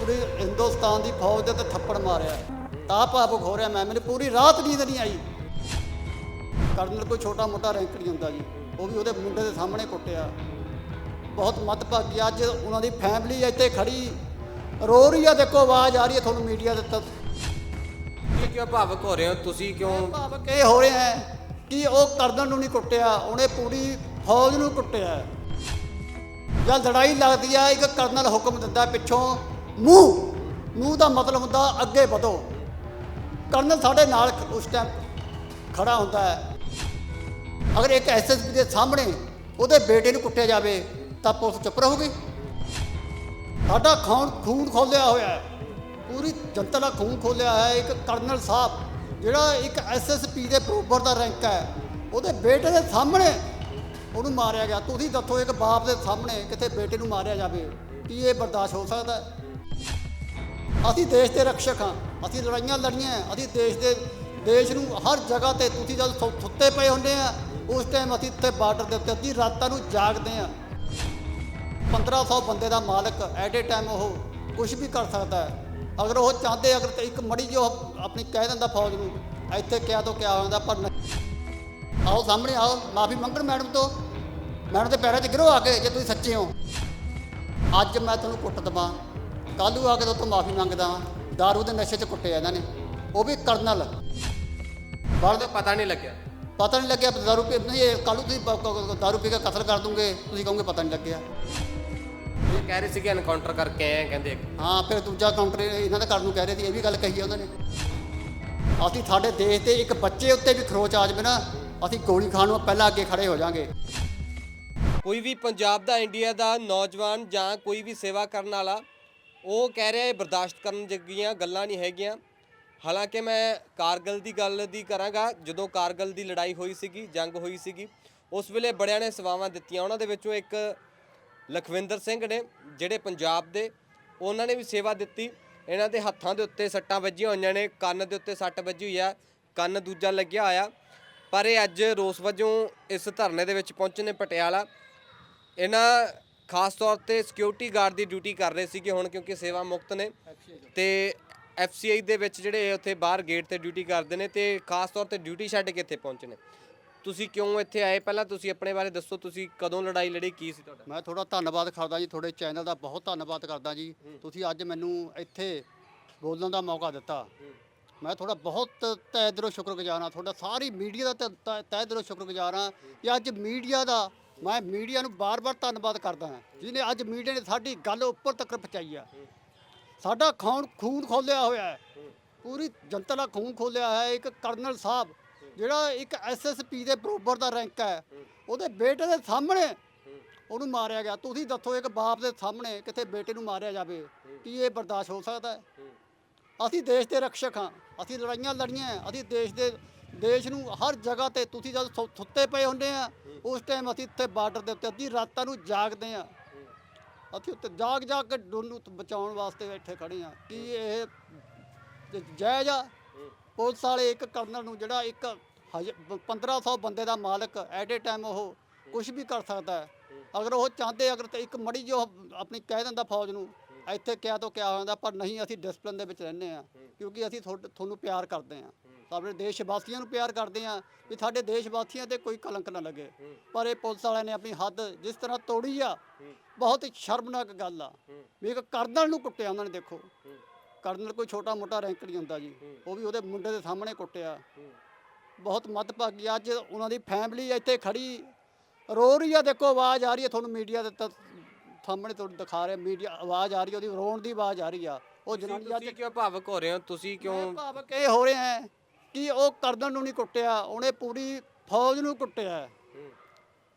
ਪੂਰੀ ਹਿੰਦੁਸਤਾਨ ਦੀ ਫੌਜ ਦੇ ਤੇ ਥੱਪੜ ਮਾਰਿਆ। ਤਾਂ ਭਾਵੁਕ ਹੋ ਰਿਹਾ ਮੈਂ। ਮੈਨੂੰ ਪੂਰੀ ਰਾਤ ਨੀਂਦ ਨਹੀਂ ਆਈ। ਕਰਨਲ ਕੋਈ ਛੋਟਾ ਮੋਟਾ ਰੈਂਕ ਨਹੀਂ ਹੁੰਦਾ ਜੀ। ਉਹ ਵੀ ਉਹਦੇ ਮੁੰਡੇ ਦੇ ਸਾਹਮਣੇ ਕੁੱਟਿਆ। ਬਹੁਤ ਮੱਦਭਾਗੀ ਅੱਜ ਉਹਨਾਂ ਦੀ ਫੈਮਿਲੀ ਇੱਥੇ ਖੜੀ। ਰੋ ਰਹੀ ਆ ਦੇਖੋ ਆਵਾਜ਼ ਆ ਰਹੀ ਹੈ ਤੁਹਾਨੂੰ ਮੀਡੀਆ ਦੇ ਤੱਕ ਕਿਉਂ ਭਾਵਕ ਹੋ ਰਹੇ ਹੋ? ਤੁਸੀਂ ਕਿਉਂ ਭਾਵਕ ਇਹ ਹੋ ਰਿਹਾ ਹੈ ਕਿ ਉਹ ਕਰਨਲ ਨੂੰ ਨਹੀਂ ਕੁੱਟਿਆ। ਉਹਨੇ ਪੂਰੀ ਫੌਜ ਨੂੰ ਕੁੱਟਿਆ। ਜਦ ਲੜਾਈ ਲੱਗਦੀ ਆ ਇੱਕ ਕਰਨਲ ਹੁਕਮ ਦਿੰਦਾ ਪਿੱਛੋਂ। ਮੂੰਹ ਮੂੰਹ ਦਾ ਮਤਲਬ ਹੁੰਦਾ ਅੱਗੇ ਵਧੋ। ਕਰਨਲ ਸਾਡੇ ਨਾਲ ਉਸ ਟਾਈਮ ਖੜਾ ਹੁੰਦਾ ਹੈ। ਅਗਰ ਇੱਕ ਐਸਐਸਪੀ ਦੇ ਸਾਹਮਣੇ ਉਹਦੇ ਬੇਟੇ ਨੂੰ ਕੁੱਟਿਆ ਜਾਵੇ, ਤਾਂ ਪੁਲਿਸ ਚੁੱਪ ਰਹੂਗੀ। ਸਾਡਾ ਖੂਨ ਖੂਨ ਖੋਲਿਆ ਹੋਇਆ ਹੈ। ਪੂਰੀ ਜਨਤਾ ਦਾ ਖੂਨ ਖੋਲਿਆ ਹੈ। ਇੱਕ ਕਰਨਲ ਸਾਹਿਬ, ਜਿਹੜਾ ਇੱਕ ਐਸਐਸਪੀ ਦੇ ਬਰੋਬਰ ਦਾ ਰੈਂਕ ਹੈ, ਉਹਦੇ ਬੇਟੇ ਦੇ ਸਾਹਮਣੇ ਉਹਨੂੰ ਮਾਰਿਆ ਗਿਆ। ਤੁਸੀਂ ਦੱਸੋ ਇੱਕ ਬਾਪ ਦੇ ਸਾਹਮਣੇ ਕਿਤੇ ਬੇਟੇ ਨੂੰ ਮਾਰਿਆ ਜਾਵੇ, ਕੀ ਇਹ ਬਰਦਾਸ਼ਤ ਹੋ ਸਕਦਾ ਹੈ? ਅਸੀਂ ਦੇਸ਼ ਦੇ ਰਕਸ਼ਕ ਹਾਂ। ਅਸੀਂ ਲੜਾਈਆਂ ਲੜੀਆਂ ਅਸੀਂ ਦੇਸ਼ ਦੇ, ਦੇਸ਼ ਨੂੰ ਹਰ ਜਗ੍ਹਾ ਤੇ ਤੁਸੀਂ ਜਦ ਸੁੱਤੇ ਪਏ ਹੁੰਦੇ ਆ, ਉਸ ਟਾਈਮ ਅਸੀਂ ਇੱਥੇ ਬਾਰਡਰ ਦੇ ਉੱਤੇ ਅੱਧੀ ਰਾਤਾਂ ਨੂੰ ਜਾਗਦੇ ਆ 1500 ਬੰਦੇ ਦਾ ਮਾਲਕ ਐਟ ਏ ਟਾਈਮ ਉਹ ਕੁਝ ਵੀ ਕਰ ਸਕਦਾ ਹੈ। ਅਗਰ ਉਹ ਚਾਹਦੇ, ਅਗਰ ਇੱਕ ਮੜੀ ਜੋ ਆਪਣੀ ਕਹਿ ਦਿੰਦਾ ਫੌਜ ਨੂੰ, ਇੱਥੇ ਕਿਆ ਤੋਂ ਕਿਆ ਹੋ ਜਾਂਦਾ ਪਰ ਆਓ ਸਾਹਮਣੇ ਆਓ, ਮਾਫੀ ਮੰਗਣ ਮੈਡਮ ਤੋਂ। ਮੈਡਮ ਦੇ ਪੈਰਾਂ 'ਚ ਗਿਰੋ ਆ ਕੇ, ਜੇ ਤੁਸੀਂ ਸੱਚੇ ਹੋ। ਅੱਜ ਮੈਂ ਤੁਹਾਨੂੰ ਕੁੱਟ ਦਵਾਂ। ਕੱਲ੍ਹ ਨੂੰ ਆ ਕੇ ਤੋਂ ਮਾਫੀ ਮੰਗਦਾ ਹਾਂ ਦਾਰੂ ਦੇ ਨਸ਼ੇ 'ਚ ਕੁੱਟਿਆ ਇਹਨਾਂ ਨੇ। ਉਹ ਵੀ ਕਰਨਲ। ਬਾਹਰ ਤਾਂ ਪਤਾ ਨਹੀਂ ਲੱਗਿਆ। ਪਤਾ ਨਹੀਂ ਲੱਗਿਆ ਦਾਰੂ ਪੀ ਨਹੀਂ ਇਹ ਕੱਲ੍ਹ ਨੂੰ ਤੁਸੀਂ ਪ- ਕ- ਕ- ਦਾਰੂ ਪੀ ਕੇ ਕਤਲ ਕਰ ਦੂੰਗੇ। ਤੁਸੀਂ ਕਹੋਗੇ ਪਤਾ ਨਹੀਂ ਲੱਗਿਆ। ਇਹ ਕਹਿ ਰਹੇ ਸੀ ਕਿ ਐਨਕਾਊਂਟਰ ਕਰਕੇ ਆਏ ਆ ਕਹਿੰਦੇ ਹਾਂ ਫਿਰ ਦੂਜਾ ਕਾਊਂਟਰ ਇਹਨਾਂ ਦੇ ਕਰਨ ਨੂੰ ਕਹਿ ਰਹੇ ਸੀ ਇਹ ਵੀ ਗੱਲ ਕਹੀ ਹੈ ਉਹਨਾਂ ਨੇ। ਅਸੀਂ ਸਾਡੇ ਦੇਸ਼ ਦੇ ਇੱਕ ਬੱਚੇ ਉੱਤੇ ਵੀ ਖਰੋਚ ਆ ਜਾਵੇ ਨਾ ਅਸੀਂ ਗੋਲੀ ਖਾਣ ਨੂੰ ਪਹਿਲਾਂ ਅੱਗੇ ਖੜੇ ਹੋ ਜਾਾਂਗੇ ਕੋਈ ਵੀ ਪੰਜਾਬ ਦਾ ਇੰਡੀਆ ਦਾ ਨੌਜਵਾਨ ਜਾਂ ਕੋਈ ਵੀ ਸੇਵਾ ਕਰਨ ਵਾਲਾ ਉਹ ਕਹਿ ਰਿਹਾ ਇਹ ਬਰਦਾਸ਼ਤ ਕਰਨ ਜੱਗੀਆਂ ਗੱਲਾਂ ਨਹੀਂ ਹੈਗੀਆਂ। ਹਾਲਾਂਕਿ ਮੈਂ ਕਾਰਗਲ ਦੀ ਗੱਲ ਦੀ ਕਰਾਂਗਾ। ਜਦੋਂ ਕਾਰਗਲ ਦੀ ਲੜਾਈ ਹੋਈ ਸੀਗੀ, ਜੰਗ ਹੋਈ ਸੀਗੀ, ਉਸ ਵੇਲੇ ਬੜਿਆਂ ਨੇ ਸੇਵਾਵਾਂ ਦਿੱਤੀਆਂ। ਉਹਨਾਂ ਦੇ ਵਿੱਚੋਂ ਇੱਕ ਲਖਵਿੰਦਰ ਸਿੰਘ ਨੇ, ਜਿਹੜੇ ਪੰਜਾਬ ਦੇ, ਉਹਨਾਂ ਨੇ ਵੀ ਸੇਵਾ ਦਿੱਤੀ। ਇਹਨਾਂ ਦੇ ਹੱਥਾਂ ਦੇ ਉੱਤੇ ਸੱਟਾਂ ਵੱਜੀਆਂ ਹੋਈਆਂ ਨੇ, ਕੰਨ ਦੇ ਉੱਤੇ ਸੱਟ ਵੱਜੀ ਹੋਈ ਆ, ਕੰਨ ਦੂਜਾ ਲੱਗਿਆ ਹੋਇਆ। ਪਰ ਇਹ ਅੱਜ ਰੋਸ ਵਜੋਂ ਇਸ ਧਰਨੇ ਦੇ ਵਿੱਚ ਪਹੁੰਚੇ ਨੇ ਪਟਿਆਲਾ। ਇਹਨਾਂ ਖਾਸ ਤੌਰ ਤੇ ਸਿਕਿਉਰਿਟੀ ਗਾਰਡ ਦੀ ਡਿਊਟੀ ਕਰ ਰਹੇ ਸੀਗੇ ਹੁਣ ਕਿਉਂਕਿ ਸੇਵਾ ਮੁਕਤ ਨੇ। ਤੇ ਐਫਸੀਆਈ ਦੇ ਵਿੱਚ ਜਿਹੜੇ ਉੱਥੇ ਬਾਹਰ ਗੇਟ ਤੇ ਡਿਊਟੀ ਕਰਦੇ ਨੇ ਤੇ ਖਾਸ ਤੌਰ ਤੇ ਡਿਊਟੀ ਛੱਡ ਕੇ ਇੱਥੇ ਪਹੁੰਚੇ ਨੇ। ਤੁਸੀਂ ਕਿਉਂ ਇੱਥੇ ਆਏ? ਪਹਿਲਾਂ ਤੁਸੀਂ ਆਪਣੇ ਬਾਰੇ ਦੱਸੋ ਤੁਸੀਂ ਕਦੋਂ ਲੜਾਈ ਲੜੀ ਕੀ ਸੀ ਤੁਹਾਡਾ? ਮੈਂ ਤੁਹਾਡਾ ਧੰਨਵਾਦ ਕਰਦਾ ਜੀ ਤੁਹਾਡੇ ਚੈਨਲ ਦਾ ਬਹੁਤ ਧੰਨਵਾਦ ਕਰਦਾ ਜੀ। ਤੁਸੀਂ ਅੱਜ ਮੈਨੂੰ ਇੱਥੇ ਬੋਲਣ ਦਾ ਮੌਕਾ ਦਿੱਤਾ। ਮੈਂ ਤੁਹਾਡਾ ਬਹੁਤ ਤਹਿ ਦਿਲੋਂ ਸ਼ੁਕਰਗੁਜ਼ਾਰ ਹਾਂ। ਤੁਹਾਡਾ ਸਾਰੀ ਮੀਡੀਆ ਦਾ ਤਹਿ ਦਿਲੋਂ ਸ਼ੁਕਰਗੁਜ਼ਾਰ ਹਾਂ ਕਿ ਅੱਜ ਮੀਡੀਆ ਦਾ ਮੈਂ ਮੀਡੀਆ ਨੂੰ ਬਾਰ-ਬਾਰ ਧੰਨਵਾਦ ਕਰਦਾ ਹਾਂ, ਜਿਹਨੇ ਅੱਜ ਮੀਡੀਆ ਨੇ ਸਾਡੀ ਗੱਲ ਉੱਪਰ ਤੱਕ ਪਹੁੰਚਾਈ ਆ। ਸਾਡਾ ਖੂਨ ਖੂਨ ਖੋਲਿਆ ਹੋਇਆ ਹੈ। ਪੂਰੀ ਜਨਤਾ ਦਾ ਖੂਨ ਖੋਲਿਆ ਹੈ। ਇੱਕ ਕਰਨਲ ਸਾਹਿਬ, ਜਿਹੜਾ ਇੱਕ ਐਸਐਸਪੀ ਦੇ ਬਰੋਬਰ ਦਾ ਰੈਂਕ ਹੈ, ਉਹਦੇ ਬੇਟੇ ਦੇ ਸਾਹਮਣੇ ਉਹਨੂੰ ਮਾਰਿਆ ਗਿਆ। ਤੁਸੀਂ ਦੱਸੋ ਇੱਕ ਬਾਪ ਦੇ ਸਾਹਮਣੇ ਕਿਤੇ ਬੇਟੇ ਨੂੰ ਮਾਰਿਆ ਜਾਵੇ, ਕੀ ਇਹ ਬਰਦਾਸ਼ਤ ਹੋ ਸਕਦਾ ਹੈ? ਅਸੀਂ ਦੇਸ਼ ਦੇ ਰਕਸ਼ਕ ਹਾਂ। ਅਸੀਂ ਲੜਾਈਆਂ ਲੜੀਆਂ ਅਸੀਂ ਦੇਸ਼ ਦੇ ਦੇਸ਼ ਨੂੰ ਹਰ ਜਗ੍ਹਾ ਤੇ ਤੁਸੀਂ ਜਦ ਸੁ- ਸੁੱਤੇ ਪਏ ਹੁੰਦੇ ਆ, ਉਸ ਟਾਈਮ ਅਸੀਂ ਇੱਥੇ ਬਾਰਡਰ ਦੇ ਉੱਤੇ ਅੱਧੀ ਰਾਤਾਂ ਨੂੰ ਜਾਗਦੇ ਆ। ਅਸੀਂ ਉੱਤੇ ਜਾਗ ਜਾਗ ਕੇ ਡੋਲੂ ਤੋਂ ਬਚਾਉਣ ਵਾਸਤੇ ਇੱਥੇ ਖੜੇ ਆ। ਕਿ ਇਹ ਜ- ਜਾਇਜ਼ ਆ? ਪੁਲਿਸ ਵਾਲੇ ਇੱਕ ਕਰਨਲ ਨੂੰ ਜਿਹੜਾ ਇੱਕ ਹਜ- ਬ- 1500 ਬੰਦੇ ਦਾ ਮਾਲਕ ਐਟ ਏ ਟਾਈਮ ਉਹ ਕੁਝ ਵੀ ਕਰ ਸਕਦਾ ਹੈ। ਅਗਰ ਉਹ ਚਾਹਦੇ, ਅਗਰ ਤੇ ਇੱਕ ਮੜੀ ਜੋ ਆਪਣੀ ਕਹਿ ਦਿੰਦਾ ਫੌਜ ਨੂੰ, ਇੱਥੇ ਕਿਆ ਤੋਂ ਕਿਆ ਹੋ ਜਾਂਦਾ ਪਰ ਨਹੀਂ, ਅਸੀਂ ਡਿਸਪਲਿਨ ਦੇ ਵਿੱਚ ਰਹਿੰਦੇ ਆ, ਕਿਉਂਕਿ ਅਸੀਂ ਤੁਹਾਡ- ਤੁਹਾਨੂੰ ਪਿਆਰ ਕਰਦੇ ਆ। ਆਪਣੇ ਦੇਸ਼ ਵਾਸੀਆਂ ਨੂੰ ਪਿਆਰ ਕਰਦੇ ਆ ਵੀ ਸਾਡੇ ਦੇਸ਼ ਵਾਸੀਆਂ ਤੇ ਕੋਈ ਕਲੰਕ ਨਾ ਲੱਗੇ। ਪਰ ਇਹ ਪੁਲਿਸ ਵਾਲਿਆਂ ਨੇ ਆਪਣੀ ਹੱਦ ਜਿਸ ਤਰ੍ਹਾਂ ਤੋੜੀ ਆ ਬਹੁਤ ਹੀ ਸ਼ਰਮਨਾਕ ਗੱਲ ਆ। ਵੀ ਇੱਕ ਕਰਨਲ ਨੂੰ ਕੁੱਟਿਆ ਉਹਨਾਂ ਨੇ ਦੇਖੋ। ਕਰਨਲ ਕੋਈ ਛੋਟਾ ਮੋਟਾ ਰੈਂਕ ਨਹੀਂ ਹੁੰਦਾ ਜੀ। ਉਹ ਵੀ ਉਹਦੇ ਮੁੰਡੇ ਦੇ ਸਾਹਮਣੇ ਕੁੱਟਿਆ। ਬਹੁਤ ਮੱਦਭਾਗੀ ਅੱਜ ਉਹਨਾਂ ਦੀ ਫੈਮਿਲੀ ਇੱਥੇ ਖੜੀ। ਰੋ ਰਹੀ ਆ ਦੇਖੋ ਆਵਾਜ਼ ਆ ਰਹੀ ਹੈ ਤੁਹਾਨੂੰ ਮੀਡੀਆ ਦੇ ਸਾਹਮਣੇ ਤੁਹਾਨੂੰ ਦਿਖਾ ਰਿਹਾ ਮੀਡੀਆ ਆਵਾਜ਼ ਆ ਰਹੀ ਉਹਦੀ ਰੋਣ ਦੀ ਆਵਾਜ਼ ਆ ਰਹੀ ਆ। ਉਹ ਜਨਾਨੀ ਅੱਜ ਕਿਉਂ ਭਾਵਕ ਹੋ ਰਹੇ ਹੋ? ਤੁਸੀਂ ਕਿਉਂ ਭਾਵਕ ਇਹ ਹੋ ਰਿਹਾ ਹੈ ਕਿ ਉਹ ਕਰਦਨ ਨੂੰ ਨਹੀਂ ਕੁੱਟਿਆ? ਉਹਨੇ ਪੂਰੀ ਫੌਜ ਨੂੰ ਕੁੱਟਿਆ।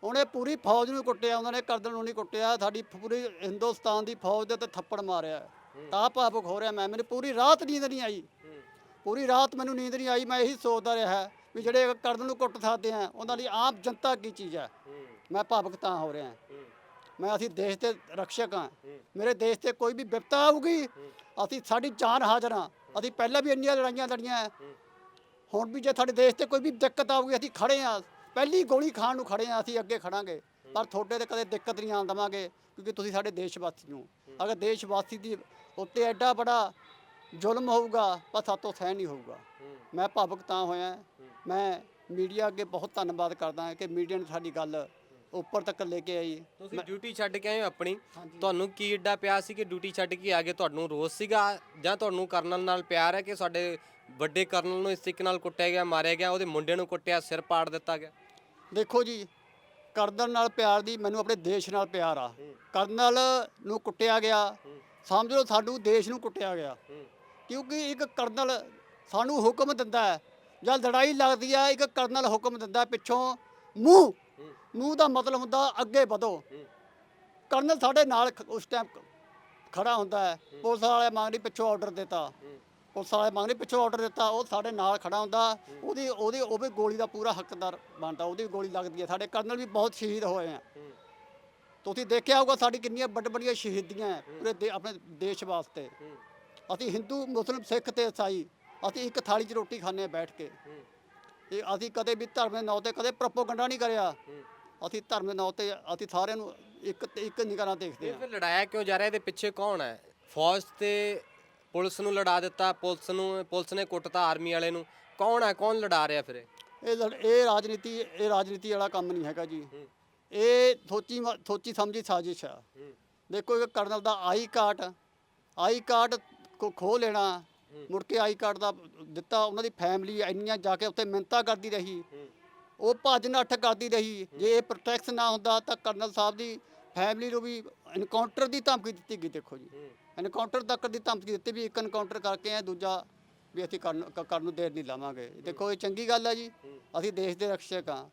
ਉਹਨੇ ਪੂਰੀ ਫੌਜ ਨੂੰ ਕੁੱਟਿਆ, ਉਹਨਾਂ ਨੇ ਕਰਦਨ ਨੂੰ ਨਹੀਂ ਕੁੱਟਿਆ। ਸਾਡੀ ਪੂਰੀ ਹਿੰਦੁਸਤਾਨ ਦੀ ਫੌਜ ਦੇ ਤੇ ਥੱਪੜ ਮਾਰਿਆ। ਤਾਂ ਭਾਵੁਕ ਹੋ ਰਿਹਾ ਮੈਂ। ਮੈਨੂੰ ਪੂਰੀ ਰਾਤ ਨੀਂਦ ਨਹੀਂ ਆਈ। ਪੂਰੀ ਰਾਤ ਮੈਨੂੰ ਨੀਂਦ ਨਹੀਂ ਆਈ। ਮੈਂ ਇਹੀ ਸੋਚਦਾ ਰਿਹਾ ਵੀ ਜਿਹੜੇ ਕਰਦਨ ਨੂੰ ਕੁੱਟ ਸਕਦੇ ਆ ਉਹਨਾਂ ਲਈ ਆਮ ਜਨਤਾ ਕੀ ਚੀਜ਼ ਹੈ? ਮੈਂ ਭਾਵੁਕ ਤਾਂ ਹੋ ਰਿਹਾ ਮੈਂ ਅਸੀਂ ਦੇਸ਼ ਦੇ ਰਕਸ਼ਕ ਹਾਂ। ਮੇਰੇ ਦੇਸ਼ ਤੇ ਕੋਈ ਵੀ ਵਿਪਤਾ ਆਊਗੀ, ਅਸੀਂ ਸਾਡੀ ਜਾਨ ਹਾਜ਼ਰ ਹਾਂ। ਅਸੀਂ ਪਹਿਲਾਂ ਵੀ ਇੰਨੀਆਂ ਲੜਾਈਆਂ ਲੜੀਆਂ ਹੈ। ਹੁਣ ਵੀ ਜੇ ਸਾਡੇ ਦੇਸ਼ ਤੇ ਕੋਈ ਵੀ ਦਿੱਕਤ ਆਊਗੀ, ਅਸੀਂ ਖੜੇ ਹਾਂ ਪਹਿਲੀ ਗੋਲੀ ਖਾਣ ਨੂੰ ਖੜੇ ਹਾਂ ਅਸੀਂ ਅੱਗੇ ਖੜਾਂਗੇ। ਪਰ ਤੁਹਾਡੇ ਤੇ ਕਦੇ ਦਿੱਕਤ ਨਹੀਂ ਆਉਣ ਦੇਵਾਂਗੇ, ਕਿਉਂਕਿ ਤੁਸੀਂ ਸਾਡੇ ਦੇਸ਼ ਵਾਸੀ ਹੋ। ਅਗਰ ਦੇਸ਼ ਵਾਸੀ ਦੀ ਉੱਤੇ ਐਡਾ ਬੜਾ ਜ਼ੁਲਮ ਹੋਊਗਾ ਪਰ ਸਾਤੋਂ ਸਹਿ ਨਹੀਂ ਹੋਊਗਾ। ਮੈਂ ਭਾਵੁਕ ਤਾਂ ਹੋਇਆ। ਮੈਂ ਮੀਡੀਆ ਅੱਗੇ ਬਹੁਤ ਧੰਨਵਾਦ ਕਰਦਾ ਕਿ ਮੀਡੀਆ ਨੇ ਸਾਡੀ ਗੱਲ ਉੱਪਰ ਤੱਕ ਲੈ ਕੇ ਆਈ। ਤੁਸੀਂ ਡਿਊਟੀ ਛੱਡ ਕੇ ਆਏ ਹੋ ਆਪਣੀ। ਤੁਹਾਨੂੰ ਕੀ ਏਡਾ ਪਿਆ ਸੀ ਕਿ ਡਿਊਟੀ ਛੱਡ ਕੇ ਆ ਗਏ? ਤੁਹਾਨੂੰ ਰੋਸ ਸੀਗਾ? ਜਾਂ ਤੁਹਾਨੂੰ ਕਰਨਲ ਨਾਲ ਪਿਆਰ ਹੈ ਕਿ ਸਾਡੇ ਵੱਡੇ ਕਰਨਲ ਨੂੰ ਇਸ ਤਰੀਕੇ ਨਾਲ ਕੁੱਟਿਆ ਗਿਆ ਮਾਰਿਆ ਗਿਆ ਉਹਦੇ ਮੁੰਡੇ ਨੂੰ ਕੁੱਟਿਆ ਸਿਰ ਪਾੜ ਦਿੱਤਾ ਗਿਆ? ਦੇਖੋ ਜੀ ਕਰਨਲ ਨਾਲ ਪਿਆਰ ਦੀ ਮੈਨੂੰ ਆਪਣੇ ਦੇਸ਼ ਨਾਲ ਪਿਆਰ ਆ। ਕਰਨਲ ਨੂੰ ਕੁੱਟਿਆ ਗਿਆ। ਸਮਝ ਲਓ ਸਾਨੂੰ ਦੇਸ਼ ਨੂੰ ਕੁੱਟਿਆ ਗਿਆ। ਕਿਉਂਕਿ ਇੱਕ ਕਰਨਲ ਸਾਨੂੰ ਹੁਕਮ ਦਿੰਦਾ ਹੈ ਜਦ ਲੜਾਈ ਲੱਗਦੀ ਆ ਇੱਕ ਕਰਨਲ ਹੁਕਮ ਦਿੰਦਾ ਪਿੱਛੋਂ ਮੂੰਹ ਮੂੰਹ ਦਾ ਮਤਲਬ ਹੁੰਦਾ ਅੱਗੇ ਵਧੋ। ਕਰਨਲ ਸਾਡੇ ਨਾਲ ਖ- ਉਸ ਟਾਈਮ ਖੜਾ ਹੁੰਦਾ ਹੈ। ਪੁਲਿਸ ਵਾਲੇ ਮੰਗਦੀ ਪਿੱਛੋਂ ਆਰਡਰ ਦਿੱਤਾ। ਪੁਲਿਸ ਵਾਲੇ ਮੰਗਦੀ ਪਿੱਛੋਂ ਆਰਡਰ ਦਿੱਤਾ, ਉਹ ਸਾਡੇ ਨਾਲ ਖੜਾ ਹੁੰਦਾ। ਉਹਦੀ ਉਹਦੀ, ਉਹ ਵੀ ਗੋਲੀ ਦਾ ਪੂਰਾ ਹੱਕਦਾਰ ਬਣਦਾ, ਉਹਦੀ ਵੀ ਗੋਲੀ ਲੱਗਦੀ ਹੈ। ਸਾਡੇ ਕਰਨਲ ਵੀ ਬਹੁਤ ਸ਼ਹੀਦ ਹੋਏ ਆ ਤੁਸੀਂ ਦੇਖਿਆ ਹੋਊਗਾ ਸਾਡੀ ਕਿੰਨੀਆਂ ਵੱਡ ਵੱਡੀਆਂ ਸ਼ਹੀਦੀਆਂ ਹੈ ਪੂਰੇ ਦੇ- ਆਪਣੇ ਦੇਸ਼ ਵਾਸਤੇ। ਅਸੀਂ ਹਿੰਦੂ, ਮੁਸਲਿਮ, ਸਿੱਖ ਤੇ ਇਸਾਈ ਅਸੀਂ ਇੱਕ ਥਾਲੀ 'ਚ ਰੋਟੀ ਖਾਂਦੇ ਹਾਂ ਬੈਠ ਕੇ। ਇਹ ਅਸੀਂ ਕਦੇ ਵੀ ਧਰਮ ਦੇ ਨਾਂ ਤੇ ਕਦੇ ਪ੍ਰੋਪੋਗੰਡਾ ਨਹੀਂ ਕਰਿਆ। ਅਸੀਂ ਧਰਮ ਦੇ ਨਾਂ ਤੇ ਅਸੀਂ ਸਾਰਿਆਂ ਨੂੰ ਇੱਕ ਇੱਕ ਨਿਗਾਹ ਦੇਖਦੇ ਇਹ ਹਾਂ। ਫਿਰ ਲੜਾਇਆ ਕਿਉਂ ਜਾ ਰਿਹਾ? ਇਹਦੇ ਪਿੱਛੇ ਕੌਣ ਹੈ? ਫੌਜ ਤੇ ਪੁਲਿਸ ਨੂੰ ਲੜਾ ਦਿੱਤਾ ਪੁਲਿਸ ਨੂੰ ਪੁਲਿਸ ਨੇ ਕੁੱਟਤਾ ਆਰਮੀ ਵਾਲੇ ਨੂੰ। ਕੌਣ ਹੈ? ਕੌਣ ਲੜਾ ਰਿਹਾ ਫਿਰ ਇਹ? ਇਹ ਲੜ- ਇਹ ਰਾਜਨੀਤੀ ਇਹ ਰਾਜਨੀਤੀ ਵਾਲਾ ਕੰਮ ਨਹੀਂ ਹੈਗਾ ਜੀ। ਇਹ ਮ- ਸੋਚੀ ਸਮਝੀ ਸਾਜ਼ਿਸ਼ ਆ। ਦੇਖੋ ਇਹ ਕਰਨਲ ਦਾ ਆਈ ਕਾਰਡ ਆਈ ਕਾਰਡ ਕੋ ਖੋ ਲੈਣਾ ਮੁੜ ਕੇ ਆਈ ਕਾਰਡ ਦਾ ਦਿੱਤਾ ਉਹਨਾਂ ਦੀ ਫੈਮਿਲੀ ਇੰਨੀਆਂ ਜਾ ਕੇ ਉੱਥੇ ਮਿੰਤਾ ਕਰਦੀ ਰਹੀ। ਉਹ ਭੱਜ ਨੱਠ ਕਰਦੀ ਰਹੀ। ਜੇ ਇਹ ਪ੍ਰੋਟੈਕਸ ਨਾ ਹੁੰਦਾ ਤਾਂ ਕਰਨਲ ਸਾਹਿਬ ਦੀ ਫੈਮਿਲੀ ਨੂੰ ਵੀ ਐਨਕਾਊਂਟਰ ਦੀ ਧਮਕੀ ਦਿੱਤੀ ਗਈ ਦੇਖੋ ਜੀ। ਐਨਕਾਊਂਟਰ ਤੱਕ ਦੀ ਧਮਕੀ ਦਿੱਤੀ ਵੀ ਇੱਕ ਐਨਕਾਊਂਟਰ ਕਰਕੇ ਆ ਦੂਜਾ ਵੀ ਅਸੀਂ ਕਰਨ ਕਰਨ ਨੂੰ ਦੇਰ ਨਹੀਂ ਲਾਵਾਂਗੇ। ਦੇਖੋ ਇਹ ਚੰਗੀ ਗੱਲ ਹੈ ਜੀ। ਅਸੀਂ ਦੇਸ਼ ਦੇ ਰਕਸ਼ਕ ਹਾਂ।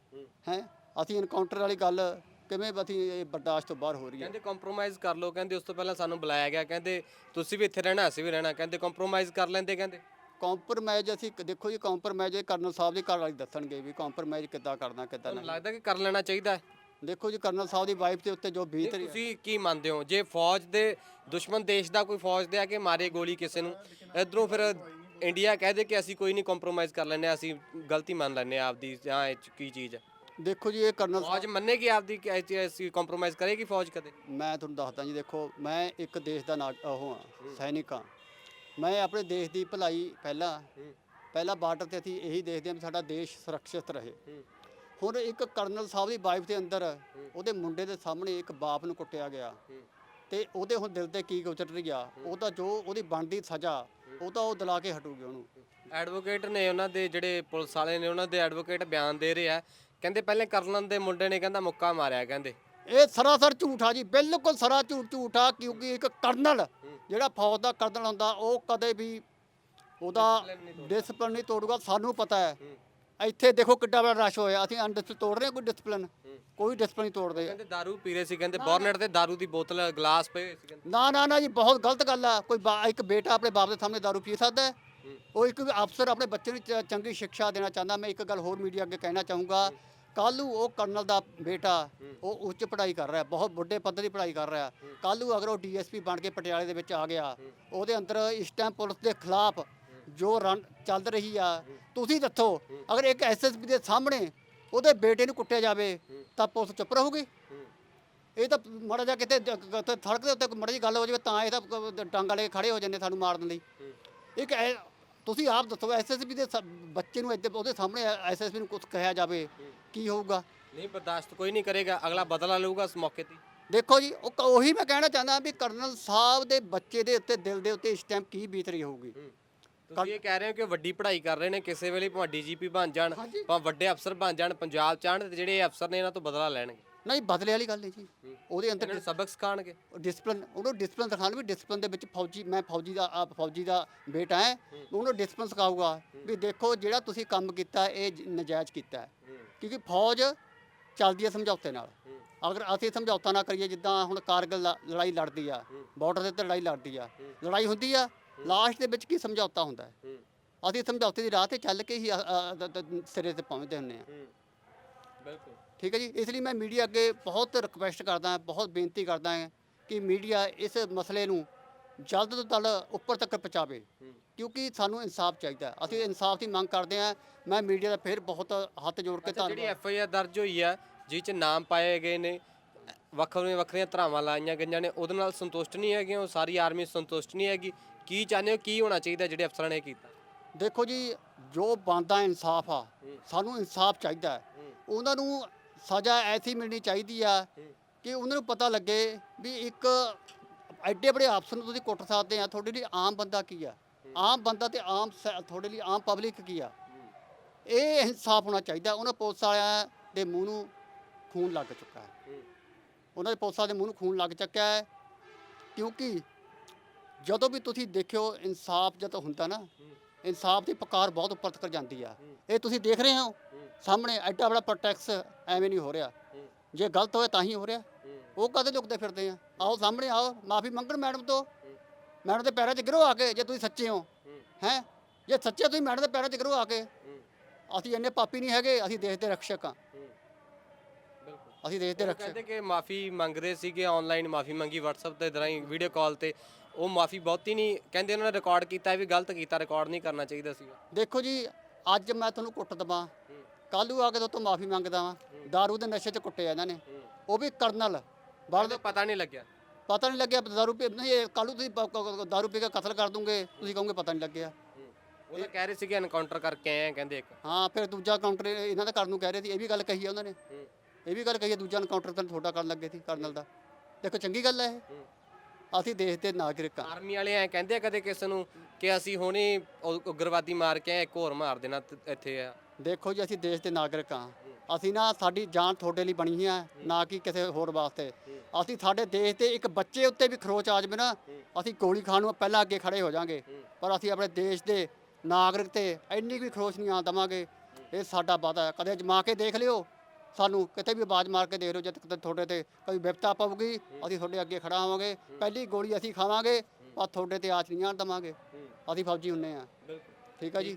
ਹੈ। ਅਸੀਂ ਐਨਕਾਊਂਟਰ ਵਾਲੀ ਗੱਲ ਕਿਵੇਂ ਅਸੀਂ ਇਹ ਬਰਦਾਸ਼ਤ ਤੋਂ ਬਾਹਰ ਹੋ ਰਹੀ ਹੈ? ਕਹਿੰਦੇ ਕੰਪਰੋਮਾਈਜ਼ ਕਰ ਲਓ ਕਹਿੰਦੇ ਉਸ ਤੋਂ ਪਹਿਲਾਂ ਸਾਨੂੰ ਬੁਲਾਇਆ ਗਿਆ ਕਹਿੰਦੇ ਤੁਸੀਂ ਵੀ ਇੱਥੇ ਰਹਿਣਾ ਅਸੀਂ ਵੀ ਰਹਿਣਾ ਕਹਿੰਦੇ ਕੰਪਰੋਮਾਈਜ਼ ਕਰ ਲੈਂਦੇ ਕਹਿੰਦੇ। ਕੰਪਰਮਾਈਜ਼ ਅਸੀਂ ਦੇਖੋ ਜੀ ਕੰਪਰਮਾਈਜ਼ ਇਹ ਕਰਨਲ ਸਾਹਿਬ ਦੀ ਘਰ ਵਾਲੀ ਦੱਸਣਗੇ ਵੀ ਕੰਪਰਮਾਈਜ਼ ਕਿੱਦਾਂ ਕਰਨਾ ਕਿੱਦਾਂ ਤੁਹਾਨੂੰ ਨਹੀਂ। ਲੱਗਦਾ ਕਿ ਕਰ ਲੈਣਾ ਚਾਹੀਦਾ ਹੈ? ਦੇਖੋ ਜੀ ਕਰਨਲ ਸਾਹਿਬ ਦੀ ਵਾਈਫ ਦੇ ਉੱਤੇ ਜੋ ਬੀਤ ਰਹੀ। ਹੈ ਤੁਸੀਂ ਕੀ ਮੰਨਦੇ ਹੋ? ਜੇ ਫੌਜ ਦੇ ਦੁਸ਼ਮਣ ਦੇਸ਼ ਦਾ ਕੋਈ ਫੌਜ ਦੇ ਆ ਕੇ ਮਾਰੇ ਗੋਲੀ ਕਿਸੇ ਨੂੰ ਇਧਰੋਂ ਫਿਰ ਇੰਡੀਆ ਕਹਿ ਦੇ ਕਿ ਅਸੀਂ ਕੋਈ ਨਹੀਂ ਕੰਪਰੋਮਾਈਜ਼ ਕਰ ਹਾਂ, ਅਸੀਂ ਗਲਤੀ ਮੰਨ ਹਾਂ ਆਪਦੀ ਜਾਂ ਇਹ 'ਚ ਕੀ ਚੀਜ਼ ਹੈ? ਦੇਖੋ ਜੀ ਇਹ ਕਰਨਲ ਫੌਜ ਮੰਨੇਗੀ ਆਪਦੀ ਕਿ ਅਸੀਂ ਕੰਪਰੋਮਾਈਜ਼ ਕਰੇਗੀ ਫੌਜ ਕਦੇ? ਮੈਂ ਤੁਹਾਨੂੰ ਦੱਸਦਾ ਜੀ ਦੇਖੋ ਮੈਂ ਇੱਕ ਦੇਸ਼ ਦਾ ਨਾਗ ਉਹ ਹਾਂ। ਸੈਨਿਕ ਹਾਂ। ਮੈਂ ਆਪਣੇ ਦੇਸ਼ ਦੀ ਭਲਾਈ ਪਹਿਲਾਂ ਪਹਿਲਾ ਬਾਰਡਰ ਤੇ ਅਸੀਂ ਇਹੀ ਦੇਖਦੇ ਹਾਂ ਵੀ ਸਾਡਾ ਦੇਸ਼ ਸੁਰੱਖਿਅਤ ਰਹੇ। ਹੁਣ ਇੱਕ ਕਰਨਲ ਸਾਹਿਬ ਦੀ ਵਾਈਫ ਦੇ ਅੰਦਰ ਉਹਦੇ ਮੁੰਡੇ ਦੇ ਸਾਹਮਣੇ ਇੱਕ ਬਾਪ ਨੂੰ ਕੁੱਟਿਆ ਗਿਆ। ਤੇ ਉਹਦੇ ਹੁਣ ਦਿਲ ਤੇ ਕੀ ਗੁਜ਼ਰ ਰਹੀ ਆ ਉਹਦਾ ਜੋ ਉਹਦੀ ਬਣਦੀ ਸਜ਼ਾ ਉਹ ਤਾਂ ਉਹ ਦਿਲਾ ਕੇ ਹਟੂਗੇ ਉਹਨੂੰ। ਐਡਵੋਕੇਟ ਨੇ ਉਹਨਾਂ ਦੇ ਜਿਹੜੇ ਪੁਲਿਸ ਵਾਲੇ ਨੇ ਉਹਨਾਂ ਦੇ ਐਡਵੋਕੇਟ ਬਿਆਨ ਦੇ ਰਹੇ ਆ। ਕਹਿੰਦੇ ਪਹਿਲੇ ਕਰਨਲ ਦੇ ਮੁੰਡੇ ਨੇ ਕਹਿੰਦਾ ਮੁੱਕਾ ਮਾਰਿਆ ਕਹਿੰਦੇ। ਇਹ ਸਰਾਸਰ ਝੂਠ ਆ ਜੀ ਬਿਲਕੁਲ ਸਰਾ ਝੂਠ ਝੂਠ ਕਿਉਂਕਿ ਇੱਕ ਕਰਨਲ ਜਿਹੜਾ ਫੌਜ ਦਾ ਕਰਨਲ ਹੁੰਦਾ ਉਹ ਕਦੇ ਵੀ ਉਹਦਾ ਡਿਸਪਲਿਨ ਨਹੀਂ ਤੋੜੂਗਾ ਸਾਨੂੰ ਪਤਾ ਹੈ ਇੱਥੇ ਦੇਖੋ ਕਿੱਡਾ ਬੜਾ ਰਸ਼ ਹੋਇਆ ਅਸੀਂ ਅਨਡਿਸਪਲਿਨ ਤੋੜ ਰਹੇ ਹਾਂ ਕੋਈ ਡਿਸਪਲਿਨ ਕੋਈ ਡਿਸਪਲਿਨ ਨਹੀਂ ਤੋੜਦੇ ਕਹਿੰਦੇ दारू ਪੀ ਰਹੇ ਸੀ ਕਹਿੰਦੇ ਬੋਰਨਟ ਤੇ दारू ਦੀ ਬੋਤਲ ਗਲਾਸ ਪਏ ਹੋਏ ਸੀ ਕਹਿੰਦੇ ਨਾ ਨਾ ਨਾ ਜੀ ਬਹੁਤ ਗਲਤ ਗੱਲ ਆ ਕੋਈ ਬਾ- ਇੱਕ ਬੇਟਾ ਆਪਣੇ ਬਾਪ ਦੇ ਸਾਹਮਣੇ ਦਾਰੂ ਪੀ ਸਕਦਾ ਹੈ ਉਹ ਇੱਕ ਅਫਸਰ ਆਪਣੇ ਬੱਚੇ ਨੂੰ ਚ- ਚੰਗੀ ਸਿੱਖਿਆ ਦੇਣਾ ਚਾਹੁੰਦਾ ਮੈਂ ਇੱਕ ਗੱਲ ਹੋਰ ਮੀਡੀਆ ਅੱਗੇ ਕਹਿਣਾ ਚਾਹੂੰਗਾ ਕੱਲ੍ਹ ਨੂੰ ਉਹ ਕਰਨਲ ਦਾ ਬੇਟਾ ਉਹ ਉੱਚ ਪੜ੍ਹਾਈ ਕਰ ਰਿਹਾ ਬਹੁਤ ਵੱਡੇ ਪੱਧਰ ਦੀ ਪੜ੍ਹਾਈ ਕਰ ਰਿਹਾ। ਕੱਲ੍ਹ ਨੂੰ ਅਗਰ ਉਹ ਡੀਐਸਪੀ ਬਣ ਕੇ ਪਟਿਆਲੇ ਦੇ ਵਿੱਚ ਆ ਗਿਆ ਉਹਦੇ ਅੰਦਰ ਇਸ ਟਾਈਮ ਪੁਲਿਸ ਦੇ ਖਿਲਾਫ ਜੋ ਰਨ ਚੱਲ ਰਹੀ ਆ ਤੁਸੀਂ ਦੱਸੋ ਅਗਰ ਇੱਕ ਐਸਐਸਪੀ ਦੇ ਸਾਹਮਣੇ ਉਹਦੇ ਬੇਟੇ ਨੂੰ ਕੁੱਟਿਆ ਜਾਵੇ ਤਾਂ ਪੁਲਿਸ ਚੁੱਪ ਰਹੂਗੀ? ਇਹ ਤਾਂ ਮਾੜਾ ਜਿਹਾ ਕਿਤੇ ਜ- ਕ- ਤੇ ਸੜਕ ਦੇ ਉੱਤੇ ਮਾੜੀ ਜਿਹੀ ਗੱਲ ਹੋ ਜਾਵੇ ਤਾਂ ਇਹ ਤਾਂ ਡੰਗ ਵਾਲੇ ਖੜੇ ਹੋ ਜਾਂਦੇ ਸਾਨੂੰ ਮਾਰਨ ਲਈ। ਇੱਕ ਤੁਸੀਂ ਆਪ ਦੱਸੋ ਐਸਐਸਪੀ ਦੇ ਸ- ਬੱਚੇ ਨੂੰ ਇੱਥੇ ਉਹਦੇ ਸਾਹਮਣੇ ਐਸਐਸਪੀ ਨੂੰ ਕੁਝ ਕਿਹਾ ਜਾਵੇ ਕੀ ਹੋਊਗਾ? ਨਹੀਂ ਬਰਦਾਸ਼ਤ ਕੋਈ ਨਹੀਂ ਕਰੇਗਾ ਅਗਲਾ ਬਦਲਾ ਲਊਗਾ ਇਸ ਮੌਕੇ ਤੇ। ਦੇਖੋ ਜੀ ਉਹ ਕ- ਉਹੀ ਮੈਂ ਕਹਿਣਾ ਚਾਹੁੰਦਾ ਵੀ ਕਰਨਲ ਸਾਹਿਬ ਦੇ ਬੱਚੇ ਦੇ ਉੱਤੇ ਦਿਲ ਦੇ ਉੱਤੇ ਇਸ ਟਾਈਮ ਕੀ ਬੀਤ ਰਹੀ ਹੋਊਗੀ? ਤੁਸੀਂ ਇਹ ਕਹਿ ਰਹੇ ਹੋ ਕਿ ਵੱਡੀ ਪੜ੍ਹਾਈ ਕਰ ਰਹੇ ਨੇ ਕਿਸੇ ਵੇਲੇ ਭਾਵੇਂ ਡੀਜੀਪੀ ਬਣ ਜਾਣ ਹਾਂਜੀ। ਭਾਵੇਂ ਵੱਡੇ ਅਫਸਰ ਬਣ ਜਾਣ ਪੰਜਾਬ ਚ ਆਉਣ ਤੇ ਜਿਹੜੇ ਇਹ ਅਫਸਰ ਨੇ ਇਹਨਾਂ ਤੋਂ ਬਦਲਾ ਲੈਣਗੇ। ਨਹੀਂ ਬਦਲੇ ਵਾਲੀ ਗੱਲ ਨਹੀਂ ਜੀ। ਉਹਦੇ ਅੰਦਰ ਇਹਨਾਂ ਨੂੰ ਸਬਕ ਸਿਖਾਣਗੇ ਡਿਸਪਲਿਨ ਉਹਨੂੰ ਡਿਸਪਲਿਨ ਦਿਖਾਉਣ ਵੀ ਡਿਸਪਲਿਨ ਦੇ ਵਿੱਚ ਫੌਜੀ ਮੈਂ ਫੌਜੀ ਦਾ ਆਪ ਫੌਜੀ ਦਾ ਬੇਟਾ ਹੈ ਉਹਨੂੰ ਡਿਸਪਲਿਨ ਸਿਖਾਊਗਾ ਵੀ ਦੇਖੋ ਜਿਹੜਾ ਤੁਸੀਂ ਕੰਮ ਕੀਤਾ ਇਹ ਜ- ਨਜਾਇਜ਼ ਕੀਤਾ ਹੈ। ਕਿਉਂਕਿ ਫੌਜ ਚੱਲਦੀ ਹੈ ਸਮਝੌਤੇ ਨਾਲ। ਅਗਰ ਅਸੀਂ ਸਮਝੌਤਾ ਨਾ ਕਰੀਏ ਜਿੱਦਾਂ ਹੁਣ ਕਾਰਗਿਲ ਲ- ਲੜਾਈ ਲੜਦੀ ਆ ਬਾਰਡਰ ਦੇ ਉੱਤੇ ਲੜਾਈ ਲੜਦੀ ਆ ਲੜਾਈ ਹੁੰਦੀ ਆ ਲਾਸਟ ਦੇ ਵਿੱਚ ਕੀ ਸਮਝੌਤਾ ਹੁੰਦਾ ਹੈ? ਅਸੀਂ ਸਮਝੌਤੇ ਦੀ ਰਾਹ ਤੇ ਚੱਲ ਕੇ ਹੀ ਅ- ਅ- ਸਿਰੇ ਤੇ ਪਹੁੰਚਦੇ ਹੁੰਦੇ ਆ ਬਿਲਕੁਲ। ਠੀਕ ਹੈ ਜੀ ਇਸ ਲਈ ਮੈਂ ਮੀਡੀਆ ਅੱਗੇ ਬਹੁਤ ਰਿਕੁਐਸਟ ਕਰਦਾ ਹਾਂ ਬਹੁਤ ਬੇਨਤੀ ਕਰਦਾ ਹਾਂ ਕਿ ਮੀਡੀਆ ਇਸ ਮਸਲੇ ਨੂੰ ਜਲਦ ਤੋਂ ਜਲਦ ਉੱਪਰ ਤੱਕ ਪਹੁੰਚਾਵੇ। ਕਿਉਂਕਿ ਸਾਨੂੰ ਇਨਸਾਫ ਚਾਹੀਦਾ। ਅਸੀਂ ਇਨਸਾਫ ਦੀ ਮੰਗ ਕਰਦੇ ਹਾਂ। ਮੈਂ ਮੀਡੀਆ ਦਾ ਫਿਰ ਬਹੁਤ ਹੱਥ ਜੋੜ ਕੇ ਅੱਛਾ ਜਿਹੜੀ ਧੰਨਵਾਦ। ਐਫ ਆਈ ਆਰ ਦਰਜ ਹੋਈ ਆ ਜਿਸ ਚ ਨਾਮ ਪਾਏ ਗਏ ਨੇ ਵੱਖਰੀਆਂ ਵੱਖਰੀਆਂ ਧਰਾਵਾਂ ਲਾਈਆਂ ਗਈਆਂ ਨੇ ਉਹਦੇ ਨਾਲ ਸੰਤੁਸ਼ਟ ਨਹੀਂ ਹੈਗੇ ਉਹ ਸਾਰੀ ਆਰਮੀ ਸੰਤੁਸ਼ਟ ਨਹੀਂ ਹੈਗੀ। ਕੀ ਚਾਹੁੰਦੇ ਹੋ ਕੀ ਹੋਣਾ ਚਾਹੀਦਾ ਜਿਹੜੇ ਅਫਸਰਾਂ ਨੇ ਕੀਤਾ? ਦੇਖੋ ਜੀ ਜੋ ਬੰਦਾ ਇਨਸਾਫ ਆ ਸਾਨੂੰ ਇਨਸਾਫ ਚਾਹੀਦਾ ਹੈ। ਉਹਨਾਂ ਨੂੰ ਸਜ਼ਾ ਐਸੀ ਮਿਲਣੀ ਚਾਹੀਦੀ ਆ ਕਿ ਉਹਨਾਂ ਨੂੰ ਪਤਾ ਲੱਗੇ ਵੀ ਇੱਕ ਐਡੇ ਬੜੇ ਅਫਸਰ ਨੂੰ ਤੁਸੀਂ ਕੁੱਟ ਸਕਦੇ ਆ ਤੁਹਾਡੇ ਲਈ ਆਮ ਬੰਦਾ ਕੀ ਆ? ਆਮ ਬੰਦਾ ਤੇ ਆਮ ਤੁਹਾਡੇ ਲਈ ਆਮ ਪਬਲਿਕ ਕੀ ਆ? ਇਹ ਇਨਸਾਫ ਹੋਣਾ ਚਾਹੀਦਾ। ਉਹਨਾਂ ਪੁਲਿਸ ਵਾਲਿਆਂ ਦੇ ਮੂੰਹ ਨੂੰ ਖੂਨ ਲੱਗ ਚੁੱਕਾ ਹੈ। ਉਹਨਾਂ ਦੇ ਪੁਲਿਸ ਦੇ ਮੂੰਹ ਨੂੰ ਖੂਨ ਲੱਗ ਚੁੱਕਾ ਹੈ। ਕਿਉਂਕਿ ਜਦੋਂ ਵੀ ਤੁਸੀਂ ਦੇਖਿਓ ਇਨਸਾਫ ਜਦੋਂ ਹੁੰਦਾ ਨਾ ਇਨਸਾਫ ਦੀ ਪੁਕਾਰ ਬਹੁਤ ਉੱਪਰ ਤੱਕ ਜਾਂਦੀ ਆ। ਇਹ ਤੁਸੀਂ ਦੇਖ ਰਹੇ ਹੋ? ਸਾਹਮਣੇ ਐਡਾ ਬੜਾ ਪ੍ਰੋਟੈਕਸ ਐਵੇਂ ਨਹੀਂ ਹੋ ਰਿਹਾ। ਜੇ ਗਲਤ ਹੋਇਆ ਤਾਂ ਹੀ ਹੋ ਰਿਹਾ। ਉਹ ਕਦੇ ਲੁਕਦੇ ਫਿਰਦੇ ਆ? ਆਓ ਸਾਹਮਣੇ ਆਓ, ਮਾਫੀ ਮੰਗਣ ਮੈਡਮ ਤੋਂ। ਮੈਡਮ ਦੇ ਪੈਰਾਂ 'ਚ ਗਿਰੋ ਆ ਕੇ, ਜੇ ਤੁਸੀਂ ਸੱਚੇ ਹੋ। ਹੈ? ਜੇ ਸੱਚੇ ਤੁਸੀਂ ਮੈਡਮ ਦੇ ਪੈਰਾਂ 'ਚ ਗਿਰੋ ਆ ਕੇ। ਅਸੀਂ ਇੰਨੇ ਪਾਪੀ ਨਹੀਂ ਹੈਗੇ, ਅਸੀਂ ਦੇਸ਼ ਦੇ ਰਕਸ਼ਕ ਆ ਅਸੀਂ ਦੇਸ਼ ਦੇ ਕਹਿੰਦੇ ਕਿ ਮਾਫੀ ਮੰਗਦੇ ਸੀਗੇ ਆਨਲਾਈਨ ਮਾਫੀ ਮੰਗੀ WhatsApp ਤੇ ਦਰਾਈ ਵੀਡੀਓ ਕਾਲ ਤੇ। ਉਹ ਮਾਫੀ ਬਹੁਤੀ ਨਹੀਂ ਕਹਿੰਦੇ ਉਹਨਾਂ ਨੇ ਰਿਕਾਰਡ ਕੀਤਾ ਵੀ ਗਲਤ ਕੀਤਾ ਰਿਕਾਰਡ ਨਹੀਂ ਕਰਨਾ ਚਾਹੀਦਾ ਸੀਗਾ। ਦੇਖੋ ਜੀ ਅੱਜ ਮੈਂ ਤੁਹਾਨੂੰ ਕੁੱਟ ਦਵਾਂ। ਕੱਲੂ ਆ ਕੇ ਤੋਂ ਮਾਫੀ ਮੰਗਦਾ ਵਾਂ। ਦਾਰੂ ਦੇ ਨਸ਼ੇ 'ਚ ਕੁੱਟਿਆ ਇਹਨਾਂ ਨੇ। ਉਹ ਵੀ ਕਰਨਲ। ਬਲ ਕਹਿੰਦੇ ਪਤਾ ਨਹੀਂ ਲੱਗਿਆ। ਪਤਾ ਨਹੀਂ ਲੱਗਿਆ ਦਾਰੂ ਪੀ ਨਹੀਂ ਕੱਲੂ ਤੁਸੀਂ ਦਾਰੂ ਪੀ ਕੇ ਕਤਲ ਕਰ ਦੂੰਗੇ। ਤੁਸੀਂ ਕਹੋਗੇ ਪਤਾ ਨਹੀਂ ਲੱਗਿਆ। ਉਹ ਤਾਂ ਕਹਿ ਰਹੇ ਸੀਗੇ ਐਨਕਾਊਂਟਰ ਕਰਕੇ ਆਏ ਆ ਕਹਿੰਦੇ ਇੱਕ। ਹਾਂ ਫਿਰ ਦੂਜਾ ਕਾਊਂਟਰ ਇਹਨਾਂ ਦਾ ਕਰਨ ਨੂੰ ਕਹਿ ਰਹੇ ਸੀ ਇਹ ਵੀ ਗੱਲ ਕਹੀ ਹੈ ਉਹਨਾਂ ਨੇ। ਇਹ ਵੀ ਗੱਲ ਕਹੀ ਹੈ ਦੂਜਾ ਕਾਊਂਟਰ ਤਾਂ ਤੁਹਾਡਾ ਕਰਨ ਲੱਗੇ ਸੀ ਕਰਨਲ ਦਾ। ਦੇਖੋ ਚੰਗੀ ਗੱਲ ਹੈ ਇਹ। ਅਸੀਂ ਦੇਸ਼ ਦੇ ਨਾਗਰਿਕ ਹਾਂ। ਆਰਮੀ ਵਾਲੇ ਐ ਕਹਿੰਦੇ ਆ ਕਦੇ ਕਿਸੇ ਨੂੰ ਕਿ ਅਸੀਂ ਹੁਣੇ ਉ- ਉਗਰਵਾਦੀ ਮਾਰ ਕੇ ਆਏ, ਇੱਕ ਹੋਰ ਮਾਰ ਦੇਣਾ ਤੇ ਇੱਥੇ ਆ। ਦੇਖੋ ਜੀ ਅਸੀਂ ਦੇਸ਼ ਦੇ ਨਾਗਰਿਕ ਹਾਂ। ਅਸੀਂ ਨਾ ਸਾਡੀ ਜਾਨ ਤੁਹਾਡੇ ਲਈ ਬਣੀ ਹੈ ਨਾ ਕਿ ਕਿਸੇ ਹੋਰ ਵਾਸਤੇ। ਅਸੀਂ ਸਾਡੇ ਦੇਸ਼ ਦੇ ਇੱਕ ਬੱਚੇ ਉੱਤੇ ਵੀ ਖਰੋਚ ਆ ਜਾਵੇ ਨਾ ਅਸੀਂ ਗੋਲੀ ਖਾਣ ਨੂੰ ਪਹਿਲਾਂ ਅੱਗੇ ਖੜੇ ਹੋ ਜਾਾਂਗੇ ਪਰ ਅਸੀਂ ਆਪਣੇ ਦੇਸ਼ ਦੇ ਨਾਗਰਿਕ ਤੇ ਇੰਨੀ ਵੀ ਖਰੋਚ ਨਹੀਂ ਆ ਦਵਾਂਗੇ। ਇਹ ਸਾਡਾ ਵਾਦਾ ਹੈ। ਕਦੇ ਜਮਾ ਕੇ ਦੇਖ ਲਿਓ। ਸਾਨੂੰ ਕਿਤੇ ਵੀ ਆਵਾਜ਼ ਮਾਰ ਕੇ ਦੇਖ ਲਿਓ ਜਦ ਤੱਕ ਤੁਹਾਡੇ ਤੇ ਕੋਈ ਵਿਪਤਾ ਪਊਗੀ ਅਸੀਂ ਤੁਹਾਡੇ ਅੱਗੇ ਖੜਾ ਹੋਵਾਂਗੇ। ਪਹਿਲੀ ਗੋਲੀ ਅਸੀਂ ਖਾਵਾਂਗੇ ਪਰ ਤੁਹਾਡੇ ਤੇ ਆਚ ਨਹੀਂ ਆਣ ਦਵਾਂਗੇ। ਅਸੀਂ ਫੌਜੀ ਹੁੰਨੇ ਆ। ਠੀਕ ਆ ਜੀ?